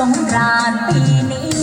สงกรานต์ปีนี้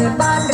Sebab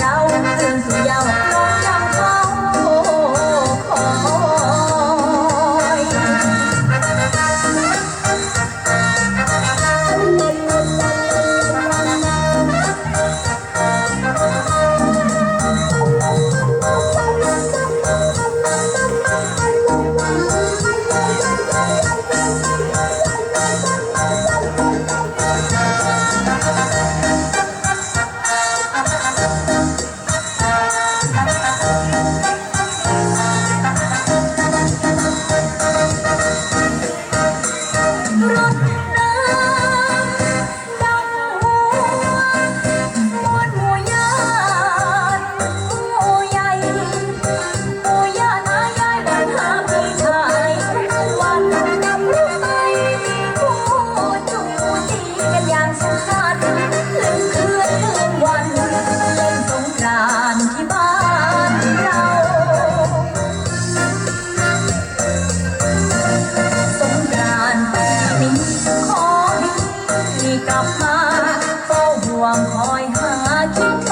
touch.